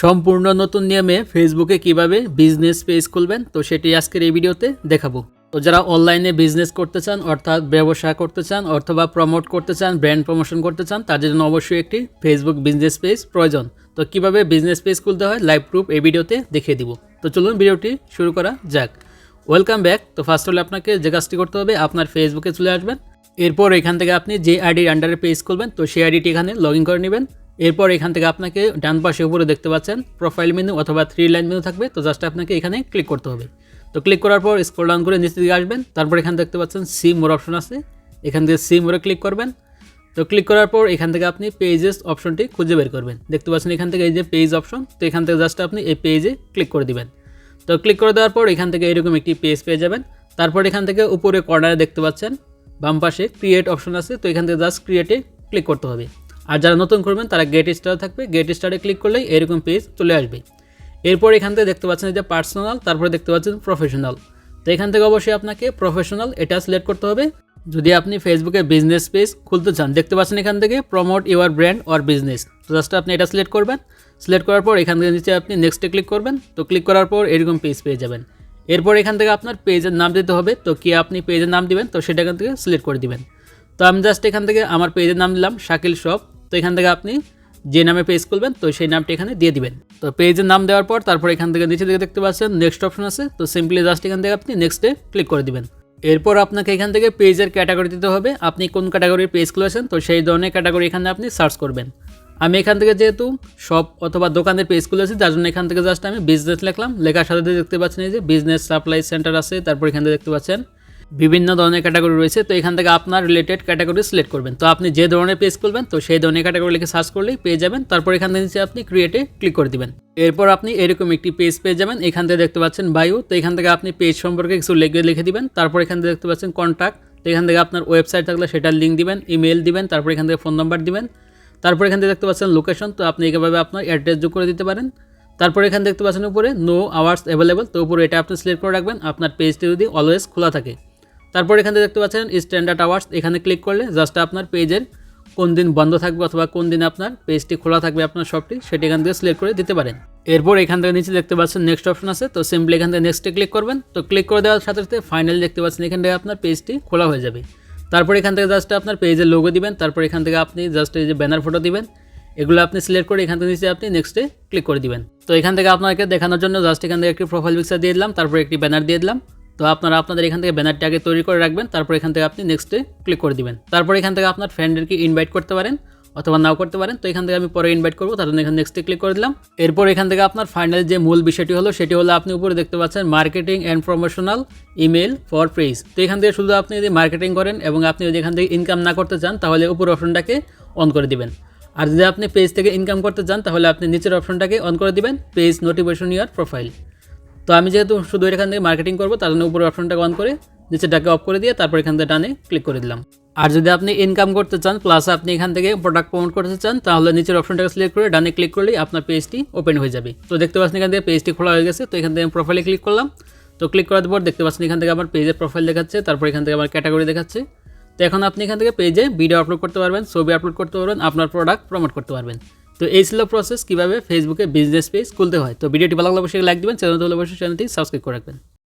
সম্পূর্ণ নতুন নিয়মে ফেসবুকে কীভাবে বিজনেস পেজ খুলবেন, তো সেটি আজকের এই ভিডিওতে দেখাবো। তো যারা অনলাইনে বিজনেস করতে চান, অর্থাৎ ব্যবসা করতে চান, অথবা প্রমোট করতে চান ব্র্যান্ড প্রমোশন করতে চান তাদের জন্য অবশ্যই একটি ফেসবুক বিজনেস পেজ প্রয়োজন। তো কীভাবে বিজনেস পেজ খুলতে হয় লাইভ প্রুফ এই ভিডিওতে দেখিয়ে দিব। তো চলুন ভিডিওটি শুরু করা যাক। ওয়েলকাম ব্যাক তো ফার্স্ট হলে আপনাকে যে কাজটি করতে হবে, আপনার ফেসবুকে চলে আসবেন। এরপর এখান থেকে আপনি যে আইডির আন্ডারে পেজ খুলবেন, তো সেই আইডিটি এখানে লগ ইন করে নেবেন। এরপর এখান থেকে আপনাকে ডান পাশে উপরে দেখতে পাচ্ছেন প্রোফাইল মেনু অথবা থ্রি লাইন মেনু থাকবে। তো জাস্ট আপনাকে এখানে ক্লিক করতে হবে। তো ক্লিক করার পর স্ক্রল ডাউন করে নিচে দিকে আসবেন। তারপর এখানে দেখতে পাচ্ছেন সি মোর অপশন আছে। এখান থেকে সি মোরে ক্লিক করবেন। তো ক্লিক করার পর এখান থেকে আপনি পেজেস অপশনটি খুঁজে বের করবেন। দেখতে পাচ্ছেন এখান থেকে এই যে পেজ অপশন তো এখান থেকে জাস্ট আপনি এই পেজে ক্লিক করে দিবেন। তো ক্লিক করে দেওয়ার পর এখান থেকে এরকম একটি পেজ পেয়ে যাবেন। তারপর এখান থেকে উপরে কর্নারে দেখতে পাচ্ছেন বাম পাশে ক্রিয়েট অপশন আছে। তো এখান থেকে জাস্ট ক্রিয়েটে ক্লিক করতে হবে। আর যারা নতুন করবেন, তারা গেট স্টার থাকবে। গেট স্টারে ক্লিক করলেই এরকম পেজ চলে আসবে। এরপর এখান থেকে দেখতে পাচ্ছেন যে পার্সোনাল তারপরে দেখতে পাচ্ছেন প্রফেশনাল তো এখান থেকে অবশ্যই আপনাকে প্রফেশনাল এটা সিলেক্ট করতে হবে। যদি আপনি ফেসবুকে বিজনেস পেজ খুলতে চান, দেখতে পাচ্ছেন এখান থেকে promote your brand or business তো জাস্ট আপনি এটা সিলেক্ট করবেন। সিলেক্ট করার পর এখান থেকে নিচে আপনি নেক্সটে ক্লিক করবেন। তো ক্লিক করার পর এরকম পেজ পেয়ে যাবেন। এরপর এখান থেকে আপনার পেজের নাম দিতে হবে। তো কি আপনি পেজের নাম দিবেন? তো সেটা এখান থেকে সিলেক্ট করে দিবেন। তো আমি জাস্ট এখান থেকে আমার পেজের নাম দিলাম, শাকিল শপ তো এখান থেকে আপনি যে নামে পেজ খুলবেন, তো সেই নামটি এখানে দিয়ে দিবেন। তো পেজের নাম দেওয়ার পর তারপর এখান থেকে নিচে দিকে দেখতে পাচ্ছেন নেক্সট অপশন আছে। তো সিম্পলি জাস্ট এখান থেকে আপনি নেক্সটে ক্লিক করে দিবেন। এরপর আপনাকে এখান থেকে পেজের ক্যাটাগরি দিতে হবে। আপনি কোন ক্যাটাগরির পেজ খুলেছেন, তো সেই ধরনের ক্যাটাগরি এখানে আপনি সার্চ করবেন। আমি এখান থেকে যেহেতু শপ অথবা দোকানের পেজ খুলেছি যার জন্য এখান থেকে জাস্ট আমি বিজনেস লিখলাম। লেখার সাথে দেখতে পাচ্ছেন এই যে বিজনেস সাপ্লাই সেন্টার আছে, তারপর এখান থেকে দেখতে পাচ্ছেন বিভিন্ন ধরনের ক্যাটাগরি রয়েছে, তো এখান থেকে আপনার রিলেটেড ক্যাটাগরি সিলেক্ট করবেন। তো আপনি যে ধরনের পেজ খুলবেন, তো সেই ধরনের ক্যাটাগরি লিখে সার্চ করলেই পেয়ে যাবেন। তারপর এখান থেকে নিচে আপনি ক্রিয়েটে ক্লিক করে দিবেন। এরপর আপনি এরকম একটি পেজ পেয়ে যাবেন, এখান থেকে দেখতে পাচ্ছেন বায়ু তো এখান থেকে আপনি পেজ সম্পর্কে কিছু লিখে লিখে দিবেন। তারপর এখান থেকে দেখতে পাচ্ছেন কন্ট্যাক্ট তো এখান থেকে আপনার ওয়েবসাইট থাকলে সেটার লিঙ্ক দিবেন ইমেল দিবেন, তারপর এখান থেকে ফোন নাম্বার দিবেন। তারপর এখান থেকে দেখতে পাচ্ছেন লোকেশন তো আপনি এভাবে আপনার অ্যাড্রেস যোগ করে দিতে পারেন। তারপর এখানে দেখতে পাচ্ছেন উপরে নো আওয়ার্স অ্যাভেলেবল তো উপরে এটা আপনি সিলেক্ট করে রাখবেন। আপনার পেজটি যদি অলওয়েজ খোলা থাকে। তারপর এখানে দেখতে পাচ্ছেন স্ট্যান্ডার্ড আওয়ার্স এখানে ক্লিক করলে জাস্ট আপনার পেজের কোন দিন বন্ধ থাকবে অথবা কোন দিন আপনার পেজটি খোলা থাকবে আপনার শপটি সেটি এখান থেকে সিলেক্ট করে দিতে পারেন এরপর এখান থেকে নিচে দেখতে পাচ্ছেন নেক্সট অপশন আছে তো সিম্পলি এখান থেকে নেক্সটে ক্লিক করবেন তো ক্লিক করে দেওয়ার সাথে সাথে ফাইনালি দেখতে পাচ্ছেন এখান থেকে আপনার পেজটি খোলা হয়ে যাবে তারপর এখান থেকে জাস্ট আপনার পেজের লোগো দিবেন তারপর এখান থেকে আপনি জাস্ট এই যে ব্যানার ফটো দিবেন এগুলো আপনি সিলেক্ট করে এখান থেকে নিচে আপনি নেক্সটে ক্লিক করে দিবেন তো এখান থেকে আপনাকে দেখানোর জন্য জাস্ট এখান থেকে একটি প্রোফাইল পিকচার দিয়ে দিলাম তারপর একটি ব্যানার দিয়ে দিলাম তো আপনারা আপনাদের এখান থেকে ব্যানারটি আগে তৈরি করে রাখবেন, তারপর এখান থেকে আপনি নেক্সটে ক্লিক করে দিবেন। তারপর এখান থেকে আপনার ফ্রেন্ডদেরকে ইনভাইট করতে পারেন অথবা নাও করতে পারেন, তো এখান থেকে আমি পরে ইনভাইট করব, তার জন্য এখানে নেক্সটে ক্লিক করে দিলাম। এরপর এখান থেকে আপনার ফাইনাল যে মূল বিষয়টি হলো, সেটি হলো আপনি উপরে দেখতে পাচ্ছেন marketing and promotional email for page তো এখান থেকে শুধু আপনি যদি মার্কেটিং করেন এবং আপনি যদি এখান থেকে ইনকাম না করতে চান, তাহলে উপর অপশনটাকে অন করে দিবেন। আর যদি আপনি পেজ থেকে ইনকাম করতে চান, তাহলে আপনি নিচের অপশনটাকে অন করে দিবেন পেজ নোটিফিকেশন ইয়ার প্রোফাইল তো আমি যেহেতু শুধু এখান থেকে মার্কেটিং করব তার জন্য উপরে অপশনটাকে অন করে নিচেরটাকে অফ করে দিয়ে তারপর এখান থেকে ডানে ক্লিক করে দিলাম। আর যদি আপনি ইনকাম করতে চান প্লাস আপনি এখান থেকে প্রোডাক্ট প্রমোট করতে চান, তাহলে নিচের অপশনটাকে সিলেক্ট করে ডানে ক্লিক করলেই আপনার পেজটি ওপেন হয়ে যাবে। তো দেখতে পাচ্ছেন এখান থেকে পেজটি খোলা হয়ে গেছে, তো এখান থেকে প্রোফাইলে ক্লিক করলাম। তো ক্লিক করার পর দেখতে পাচ্ছেন এখান থেকে আমার পেজের প্রোফাইল দেখাচ্ছে, তারপর এখান থেকে আমার ক্যাটাগরি দেখাচ্ছে। তো এখন আপনি এখান থেকে পেজে ভিডিও আপলোড করতে পারবেন, ছবি আপলোড করতে পারবেন, আপনার প্রোডাক্ট প্রমোট করতে পারবেন। তো এই ছিল প্রসেস কীভাবে ফেসবুকে বিজনেস পেজ খুলতে হয়। তো ভিডিওটি ভালো লাগলে অবশ্যই লাইক দেবেন, চ্যানেল অবশ্যই চ্যানেলটি সাবস্ক্রাইব করে রাখবেন।